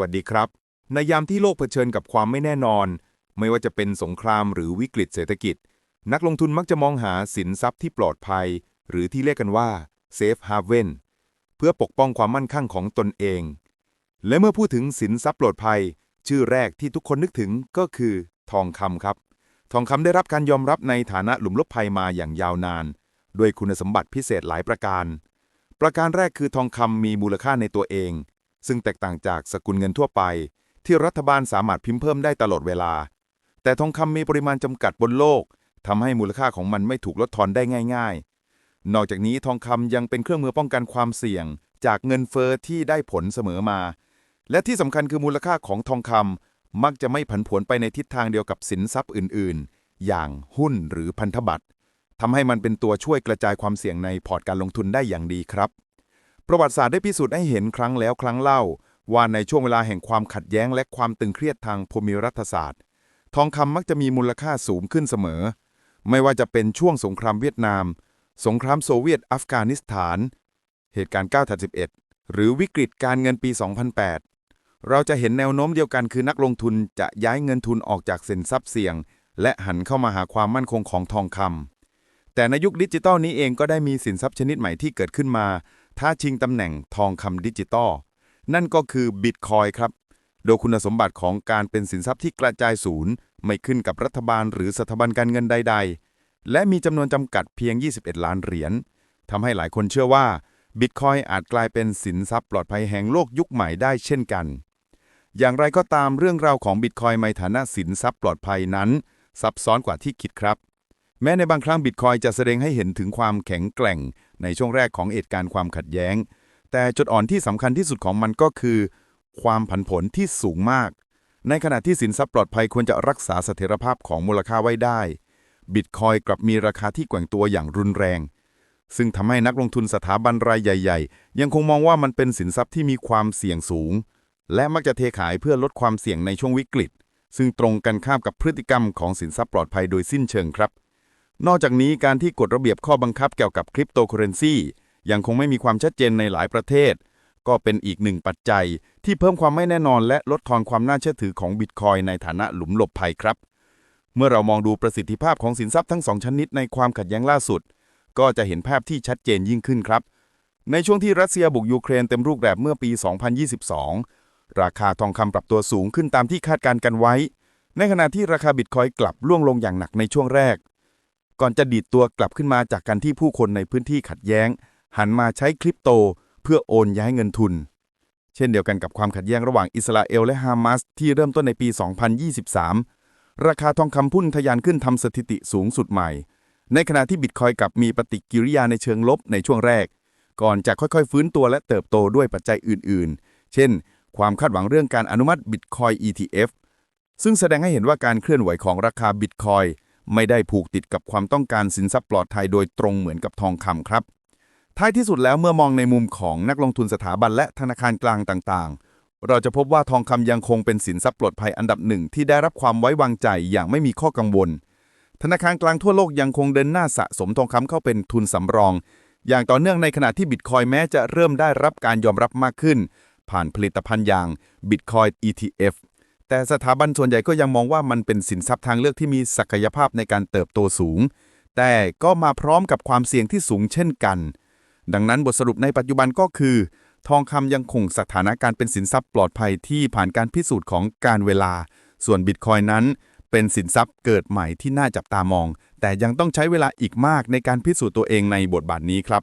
วัสดีครับ ในยามที่โลกเผชิญกับความไม่แน่นอน ไม่ว่าจะเป็นสงครามหรือวิกฤตเศรษฐกิจ นักลงทุนมักจะมองหาสินทรัพย์ที่ปลอดภัย หรือที่เรียกกันว่า Safe Haven เพื่อปกป้องความมั่นคงของตนเอง และเมื่อพูดถึงสินทรัพย์ปลอดภัย ชื่อแรกที่ทุกคนนึกถึงก็คือ ทองคำครับ ทองคำได้รับการยอมรับในฐานะหลุมลบภัยมาอย่างยาวนาน ด้วยคุณสมบัติพิเศษหลายประการ ประการแรกคือทองคำมีมูลค่าในตัวเอง ซึ่งแตกต่างจากสกุลเงินทั่วไป ที่รัฐบาลสามารถพิมพ์เพิ่มได้ตลอดเวลา แต่ทองคำมีปริมาณจำกัดบนโลกทำให้มูลค่าของมันไม่ถูกลดทอนได้ง่าย ๆ นอกจากนี้ทองคำยังเป็นเครื่องมือป้องกันความเสี่ยง จากเงินเฟอ้อที่ได้ผลเสมอมา และที่สำคัญคือมูลค่าของทองคำมักจะไม่ผันผวนไปในทิศทางเดียวกับสินทรัพย์อื่น ๆ อย่างหุ้นหรือพันธบัตรทำให้มันเป็นตัวช่วยกระจายความเสี่ยงในพอร์ตการลงทุนได้อย่างดีครับ ประวัติศาสตร์ได้พิสูจน์ให้เห็นครั้งแล้วครั้งเล่า ว่าในช่วงเวลาแห่งความขัดแย้งและความตึงเครียดทางภูมิรัฐศาสตร์ ทองคำมักจะมีมูลค่าสูงขึ้นเสมอ ไม่ว่าจะเป็นช่วงสงครามเวียดนาม สงครามโซเวียตอัฟกานิสถาน เหตุการณ์9ทับ11 หรือวิกฤตการเงินปี 2008 เราจะเห็นแนวโน้มเดียวกันคือนักลงทุนจะย้ายเงินทุนออกจากสินทรัพย์เสี่ยง และหันเข้ามาหาความมั่นคงของทองคำแต่ในยุคดิจิตอลนี้เองก็ได้มีสินทรัพย์ชนิดใหม่ที่เกิดขึ้นมา ท้าชิงตำแหน่งทองคำดิจิตอลนั่นก็คือบิตคอยครับ โดยคุณสมบัติของการเป็นสินทรัพย์ที่กระจายศูนย์ ไม่ขึ้นกับรัฐบาลหรือสถาบันการเงินใด ๆ และมีจำนวนจำกัดเพียง 21 ล้านเหรียญทำให้หลายคนเชื่อว่าบิตคอยอาจกลายเป็นสินทรัพย์ปลอดภัยแห่งโลกยุคใหม่ได้เช่นกัน อย่างไรก็ตามเรื่องราวของบิตคอยในฐานะสินทรัพย์ปลอดภัยนั้น ซับซ้อนกว่าที่คิดครับ แม้ในบางครั้งบิตคอยจะแสดงให้เห็นถึงความแข็งแกร่ง ในช่วงแรกของเหตุการณ์ความขัดแย้ง แต่จุดอ่อนที่สำคัญที่สุดของมันก็คือ ความผันผวนที่สูงมาก ในขณะที่สินทรัพย์ปลอดภัยควรจะรักษาเสถียรภาพของมูลค่าไว้ได้บิตคอยกลับมีราคาที่แกว่งตัวอย่างรุนแรง ซึ่งทำให้นักลงทุนสถาบันรายใหญ่ ๆ ยังคงมองว่ามันเป็นสินทรัพย์ที่มีความเสี่ยงสูง และมักจะเทขายเพื่อลดความเสี่ยงในช่วงวิกฤต ซึ่งตรงกันข้ามกับพฤติกรรมของสินทรัพย์ปลอดภัยโดยสิ้นเชิงครับ นอกจากนี้การที่กฎระเบียบข้อบังคับเกี่ยวกับคริปโตเคอเรนซียังคงไม่มีความชัดเจนในหลายประเทศ ก็เป็นอีกหนึ่งปัจจัย ที่เพิ่มความไม่แน่นอนและลดทอนความน่าเชื่อถือของบิตคอยในฐานะหลุมหลบภัยครับ เมื่อเรามองดูประสิทธิภาพของสินทรัพย์ทั้งสองชนิดในความขัดแย้งล่าสุด ก็จะเห็นภาพที่ชัดเจนยิ่งขึ้นครับ ในช่วงที่รัสเซียบุกยูเครนเต็มรูปแบบเมื่อปี 2022 ราคาทองคำปรับตัวสูงขึ้นตามที่คาดการกันไว้ ในขณะที่ราคาบิตคอยกลับล่วงลงอย่างหนักในช่วงแรก ก่อนจะดีดตัวกลับขึ้นมาจากการที่ผู้คนในพื้นที่ขัดแย้ง หันมาใช้คริปโต เพื่อโอนย้ายเงินทุน เช่นเดียวกันกับความขัดแย้งระหว่างอิสราเอลและฮามาสที่เริ่มต้นในปี 2023 ราคาทองคำพุ่งทะยานขึ้นทำสถิติสูงสุดใหม่ ในขณะที่บิตคอยกับมีปฏิกิริยาในเชิงลบในช่วงแรก ก่อนจะค่อยๆ ฟื้นตัวและเติบโตด้วยปัจจัยอื่น ๆ เช่น ความคาดหวังเรื่องการอนุมัติบิตคอย ETF ซึ่งแสดงให้เห็นว่าการเคลื่อนไหวของราคาบิตคอย ไม่ได้ผูกติดกับความต้องการสินทรัพย์ปลอดภัยโดยตรงเหมือนกับทองคำครับ ท้ายที่สุดแล้วเมื่อมองในมุมของนักลงทุนสถาบันและธนาคารกลางต่างๆ เราจะพบว่าทองคำยังคงเป็นสินทรัพย์ปลอดภัยอันดับหนึ่งที่ได้รับความไว้วางใจอย่างไม่มีข้อกังวล ธนาคารกลางทั่วโลกยังคงเดินหน้าสะสมทองคำเข้าเป็นทุนสำรอง อย่างต่อเนื่องในขณะที่บิตคอยแม้จะเริ่มได้รับการยอมรับมากขึ้น ผ่านผลิตภัณฑ์อย่าง Bitcoin ETF แต่สถาบันส่วนใหญ่ก็ยังมองว่ามันเป็นสินทรัพย์ทางเลือกที่มีศักยภาพในการเติบโตสูง แต่ก็มาพร้อมกับความเสี่ยงที่สูงเช่นกัน ดังนั้นบทสรุปในปัจจุบันก็คือ ทองคำยังคงสถานะการเป็นสินทรัพย์ปลอดภัยที่ผ่านการพิสูจน์ของการเวลา ส่วนบิตคอยนั้น เป็นสินทรัพย์เกิดใหม่ที่น่าจับตามอง แต่ยังต้องใช้เวลาอีกมากในการพิสูจน์ตัวเองในบทบาทนี้ครับ